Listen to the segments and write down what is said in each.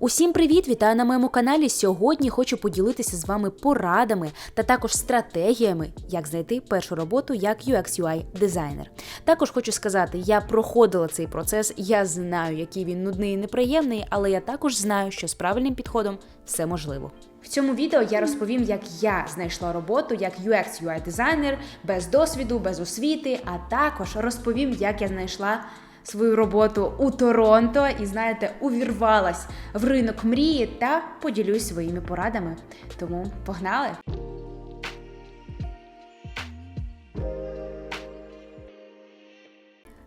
Усім привіт! Вітаю на моєму каналі. Сьогодні хочу поділитися з вами порадами та також стратегіями, як знайти першу роботу як UX UI дизайнер. Також хочу сказати, я проходила цей процес, я знаю, який він нудний і неприємний, але я також знаю, що з правильним підходом все можливо. В цьому відео я розповім, як я знайшла роботу як UX UI дизайнер без досвіду, без освіти, а також розповім, як я знайшла свою роботу у Торонто і, знаєте, увірвалась в ринок мрії та поділюсь своїми порадами. Тому погнали!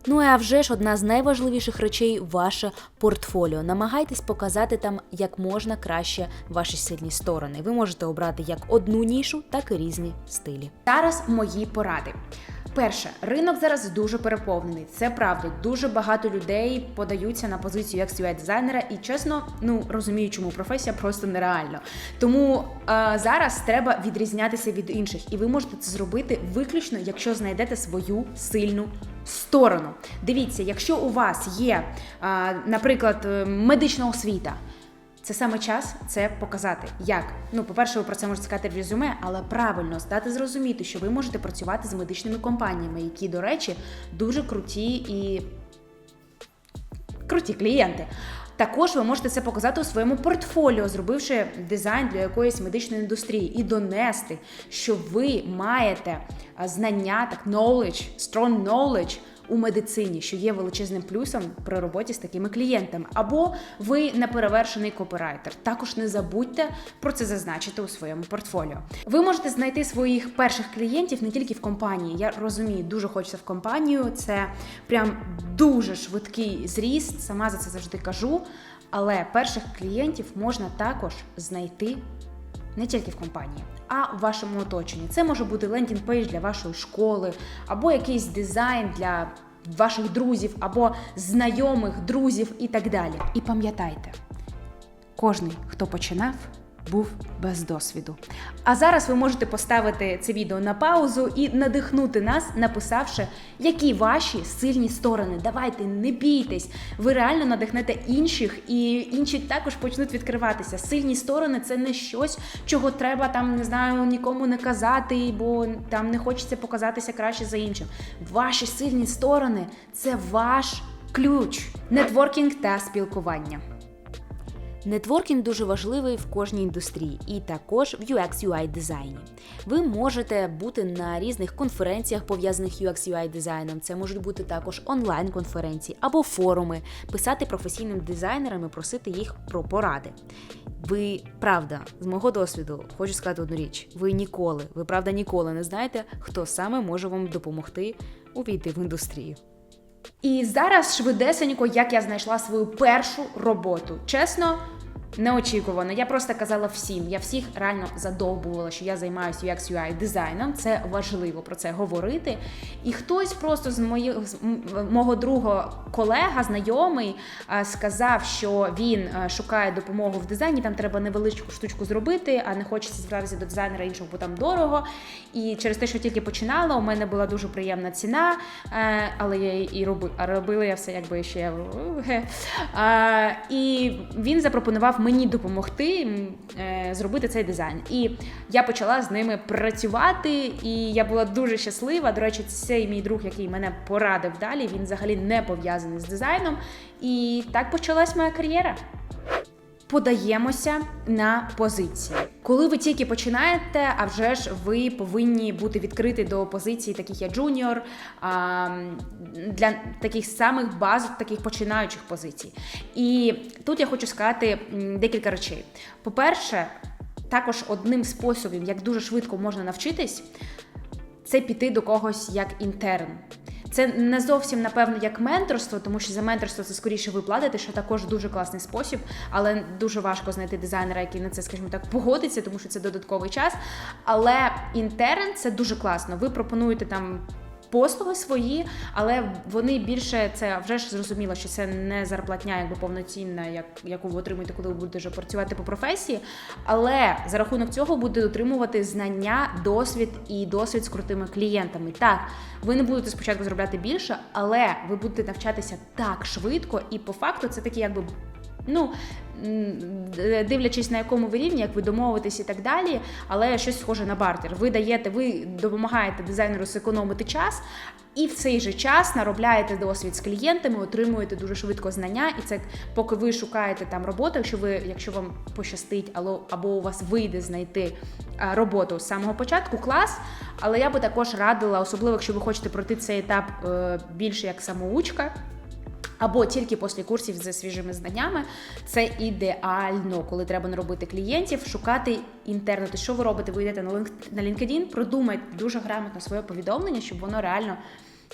Ну а вже ж одна з найважливіших речей ваше портфоліо. Намагайтесь показати там як можна краще ваші сильні сторони. Ви можете обрати як одну нішу, так і різні стилі. Зараз мої поради. Перше, ринок зараз дуже переповнений. Це правда. Дуже багато людей подаються на позицію як UI дизайнера, і чесно, ну розумію, чому професія просто нереальна. Тому е, зараз треба відрізнятися від інших, і ви можете це зробити виключно, якщо знайдете свою сильну сторону. Дивіться, якщо у вас є, е, наприклад, е, медична освіта. Це саме час це показати. Як? Ну, по-перше, ви про це можете сказати в резюме, але правильно здати зрозуміти, що ви можете працювати з медичними компаніями, які, до речі, дуже круті і круті клієнти. Також ви можете це показати у своєму портфоліо, зробивши дизайн для якоїсь медичної індустрії, і донести, що ви маєте знання, так knowledge, strong knowledge у медицині, що є величезним плюсом при роботі з такими клієнтами. Або ви неперевершений копірайтер. Також не забудьте про це зазначити у своєму портфоліо. Ви можете знайти своїх перших клієнтів не тільки в компанії. Я розумію, дуже хочеться в компанію. Це прям дуже швидкий зріст. Сама за це завжди кажу. Але перших клієнтів можна також знайти не тільки в компанії, а в вашому оточенні. Це може бути лендінг-пейдж для вашої школи, або якийсь дизайн для ваших друзів, або знайомих друзів і так далі. І пам'ятайте, кожний, хто починав, був без досвіду. А зараз ви можете поставити це відео на паузу і надихнути нас, написавши, які ваші сильні сторони. Давайте, не бійтесь, ви реально надихнете інших, і інші також почнуть відкриватися. Сильні сторони це не щось, чого треба там, не знаю, нікому не казати, бо там не хочеться показатися краще за іншим. Ваші сильні сторони це ваш ключ, нетворкінг та спілкування. Нетворкінг дуже важливий в кожній індустрії, і також в UX UI дизайні. Ви можете бути на різних конференціях, пов'язаних UX UI дизайном. Це можуть бути також онлайн-конференції або форуми, писати професійним дизайнерам і просити їх про поради. Ви правда, з мого досвіду, хочу сказати одну річ: ви ніколи, ви правда ніколи не знаєте, хто саме може вам допомогти увійти в індустрію. І зараз швидесенько, як я знайшла свою першу роботу. Чесно, неочікувано. Я просто казала всім. Я всіх реально задовбувала, що я займаюся UX UI дизайном. Це важливо про це говорити. І хтось просто з моїх з мого друга колега, знайомий, сказав, що він шукає допомогу в дизайні. Там треба невеличку штучку зробити, а не хочеться звертатися до дизайнера іншого, бо там дорого. І через те, що тільки починала, у мене була дуже приємна ціна, е, але я і робила, робила я все, якби ще і він запропонував мені допомогти е, зробити цей дизайн. І я почала з ними працювати, і я була дуже щаслива. До речі, цей мій друг, який мене порадив далі, він взагалі не пов'язаний з дизайном. І так почалась моя кар'єра. Подаємося на позиції. Коли ви тільки починаєте, а вже ж ви повинні бути відкриті до позицій, таких як джуніор, для таких самих баз, таких починаючих позицій. І тут я хочу сказати декілька речей. По-перше, також одним способом, як дуже швидко можна навчитись, це піти до когось як інтерн. Це не зовсім напевно як менторство, тому що за менторство це скоріше ви платите, що також дуже класний спосіб, але дуже важко знайти дизайнера, який на це, скажімо так, погодиться, тому що це додатковий час. Але інтерн це дуже класно. Ви пропонуєте там послуги свої, але вони більше це вже ж зрозуміло, що це не зарплатня, якби повноцінна, як яку ви отримуєте, коли ви будете вже працювати по професії. Але за рахунок цього буде отримувати знання, досвід і досвід з крутими клієнтами. Так, ви не будете спочатку заробляти більше, але ви будете навчатися так швидко, і по факту це такі, якби. Ну, дивлячись на якому ви рівні, як ви домовитесь і так далі, але щось схоже на бартер. Ви даєте, ви допомагаєте дизайнеру зекономити час. І в цей же час наробляєте досвід з клієнтами, отримуєте дуже швидко знання, і це поки ви шукаєте там роботу, якщо ви, якщо вам пощастить, або, або у вас вийде знайти роботу з самого початку, клас. Але я би також радила, особливо якщо ви хочете пройти цей етап е, більше як самоучка. Або тільки після курсів зі свіжими знаннями, це ідеально, коли треба не робити клієнтів, шукати інтерно. Тобто, що ви робите? Ви йдете на LinkedIn, продумайте дуже грамотно своє повідомлення, щоб воно реально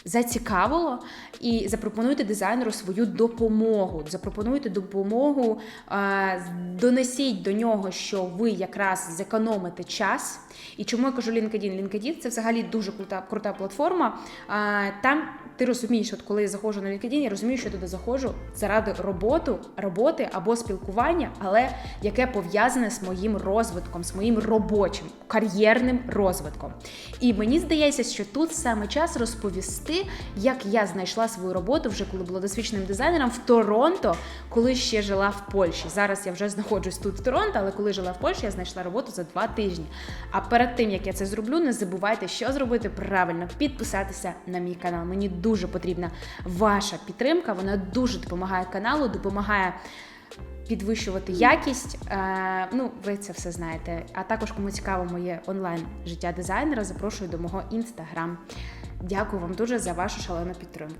зацікавило, і запропонуйте дизайнеру свою допомогу. Запропонуйте допомогу, е, донесіть до нього, що ви якраз зекономите час. І чому я кажу LinkedIn? LinkedIn – це взагалі дуже крута, крута платформа. Е, Там ти розумієш, от коли я заходжу на LinkedIn, я розумію, що я туди заходжу заради роботу, роботи або спілкування, але яке пов'язане з моїм розвитком, з моїм робочим кар'єрним розвитком. І мені здається, що тут саме час розповісти, як я знайшла свою роботу вже коли була досвідченим дизайнером в Торонто, коли ще жила в Польщі. Зараз я вже знаходжусь тут в Торонто, але коли жила в Польщі, я знайшла роботу за два тижні. А перед тим як я це зроблю, не забувайте, що зробити правильно, підписатися на мій канал. Мені дуже потрібна ваша підтримка. Вона дуже допомагає каналу, допомагає. Підвищувати якість, е, ну ви це все знаєте. А також, кому цікаво моє онлайн життя дизайнера, запрошую до мого інстаграм. Дякую вам дуже за вашу шалену підтримку.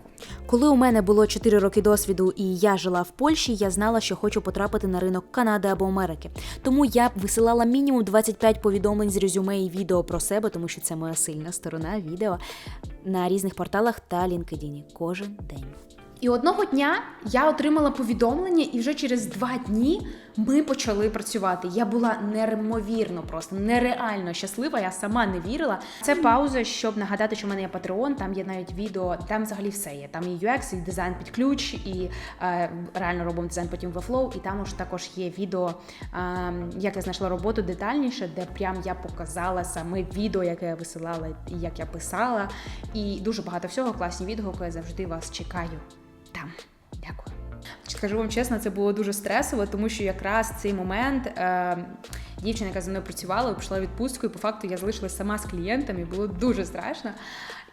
Коли у мене було 4 роки досвіду і я жила в Польщі, я знала, що хочу потрапити на ринок Канади або Америки. Тому я висилала мінімум 25 повідомлень з резюме і відео про себе, тому що це моя сильна сторона відео на різних порталах та LinkedIn кожен день. І одного дня я отримала повідомлення, і вже через два дні ми почали працювати. Я була неймовірно, просто нереально щаслива. Я сама не вірила. Це пауза, щоб нагадати, що в мене є Patreon, Там є навіть відео, там взагалі все є. Там і UX, і дизайн під ключ, і е, реально робимо дизайн потім в Flow, І там уж також є відео, е, як я знайшла роботу детальніше, де прям я показала саме відео, яке я висилала, і як я писала. І дуже багато всього. Класні відгуки. Я завжди вас чекаю там. Дякую. Скажу вам чесно, це було дуже стресово, тому що якраз цей момент е, дівчина, яка зі мною працювала, пішла відпустку, і по факту я залишилась сама з клієнтами, було дуже страшно.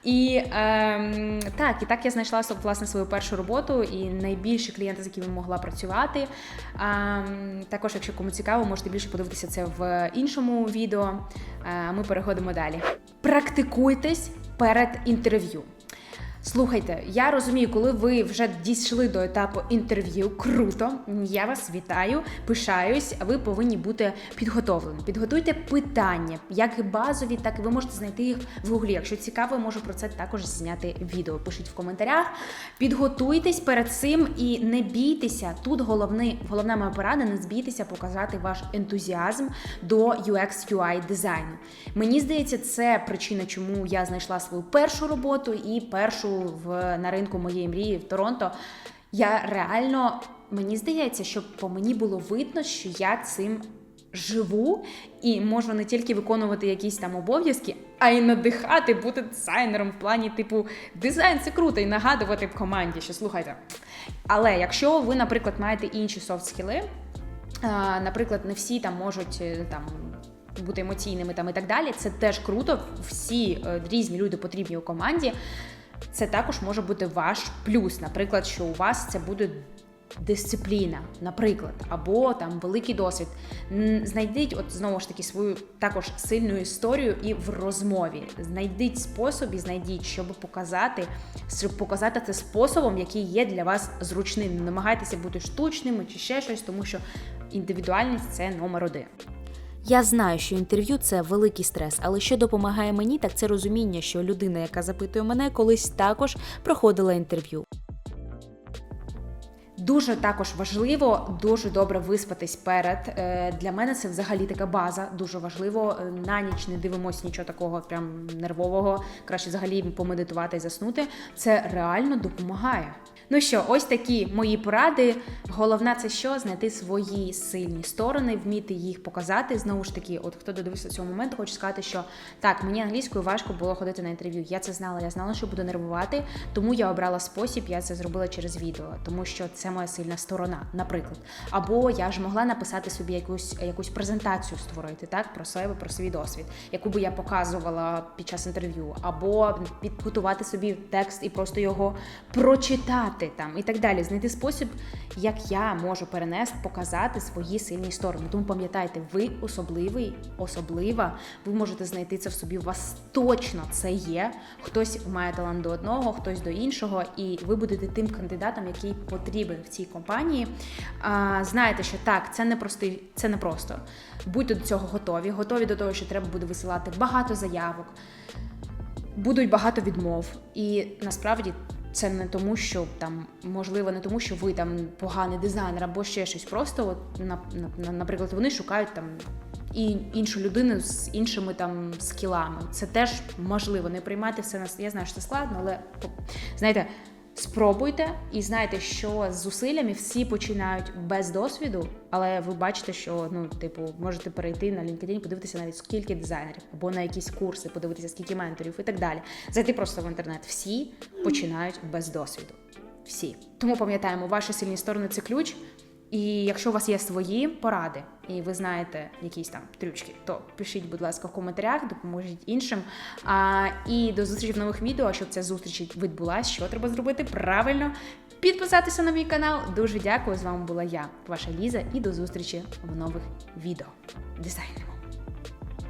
І е, так, і так я знайшла власне свою першу роботу і найбільші клієнти, з якими могла працювати. Е, також, якщо кому цікаво, можете більше подивитися це в іншому відео. Е, ми переходимо далі. Практикуйтесь перед інтерв'ю. Слухайте, я розумію, коли ви вже дійшли до етапу інтерв'ю, круто. Я вас вітаю, пишаюсь. Ви повинні бути підготовлені. Підготуйте питання, як і базові, так і ви можете знайти їх в гуглі. Якщо цікаво, можу про це також зняти відео. Пишіть в коментарях. Підготуйтесь перед цим і не бійтеся. Тут головний, головна моя порада, не збійтеся показати ваш ентузіазм до UX UI дизайну. Мені здається, це причина, чому я знайшла свою першу роботу і першу в на ринку моєї мрії в Торонто. Я реально мені здається, що по мені було видно, що я цим живу і можу не тільки виконувати якісь там обов'язки, а й надихати, бути дизайнером в плані, типу, дизайн це круто, і нагадувати в команді, що слухайте. Але якщо ви, наприклад, маєте інші софт-скіли, наприклад, не всі там можуть е, там. Бути емоційними там і так далі, це теж круто. Всі е, різні люди потрібні у команді. Це також може бути ваш плюс. Наприклад, що у вас це буде дисципліна, наприклад, або там великий досвід. Знайдіть, от знову ж таки, свою також сильну історію і в розмові. Знайдіть спосіб і знайдіть, щоб показати, щоб показати це способом, який є для вас зручним. Не намагайтеся бути штучними чи ще щось, тому що індивідуальність це номер один. Я знаю, що інтерв'ю це великий стрес, але що допомагає мені, так це розуміння, що людина, яка запитує мене, колись також проходила інтерв'ю. Дуже також важливо дуже добре виспатись перед. Е, Для мене це взагалі така база. Дуже важливо. Е, На ніч не дивимось нічого такого прям нервового. Краще взагалі помедитувати і заснути. Це реально допомагає. Ну що, ось такі мої поради. Головне це що? Знайти свої сильні сторони, вміти їх показати. Знову ж таки, от хто додивився цього моменту, хочу сказати, що так, мені англійською важко було ходити на інтерв'ю. Я це знала, я знала, що буду нервувати, тому я обрала спосіб, я це зробила через відео, тому що це моя сильна сторона, наприклад. Або я ж могла написати собі якусь, якусь презентацію створити, так, про себе, про свій досвід, яку би я показувала під час інтерв'ю, або підготувати собі текст і просто його прочитати там і так далі. Знайти спосіб, як я можу перенести, показати свої сильні сторони. Тому пам'ятайте, ви особливий, особлива. Ви можете знайти це в собі. У вас точно це є. Хтось має талант до одного, хтось до іншого, і ви будете тим кандидатом, який потрібен в цій компанії. А, знаєте, що так, це не простий, це не просто. Будьте до цього готові, готові до того, що треба буде висилати багато заявок будуть багато відмов. І насправді це не тому, що там можливо не тому, що ви там поганий дизайнер або ще щось. Просто от на, на, наприклад, вони шукають там. І іншу людину з іншими там скілами. Це теж можливо. Не приймати все на я знаю, що це складно, але знаєте, спробуйте і знайте, що з зусиллями всі починають без досвіду, але ви бачите, що ну, типу, можете перейти на LinkedIn, подивитися навіть скільки дизайнерів, або на якісь курси, подивитися, скільки менторів і так далі. Зайти просто в інтернет. Всі починають без досвіду. Всі. Тому пам'ятаємо, ваші сильні сторони це ключ. І якщо у вас є свої поради, і ви знаєте якісь там трючки, то пишіть, будь ласка, в коментарях, допоможіть іншим. А, і до зустрічі в нових відео. Щоб ця зустріч відбулася, що треба зробити правильно? Підписатися на мій канал. Дуже дякую. З вами була я, ваша Ліза, і до зустрічі в нових відео. Дизайнемо!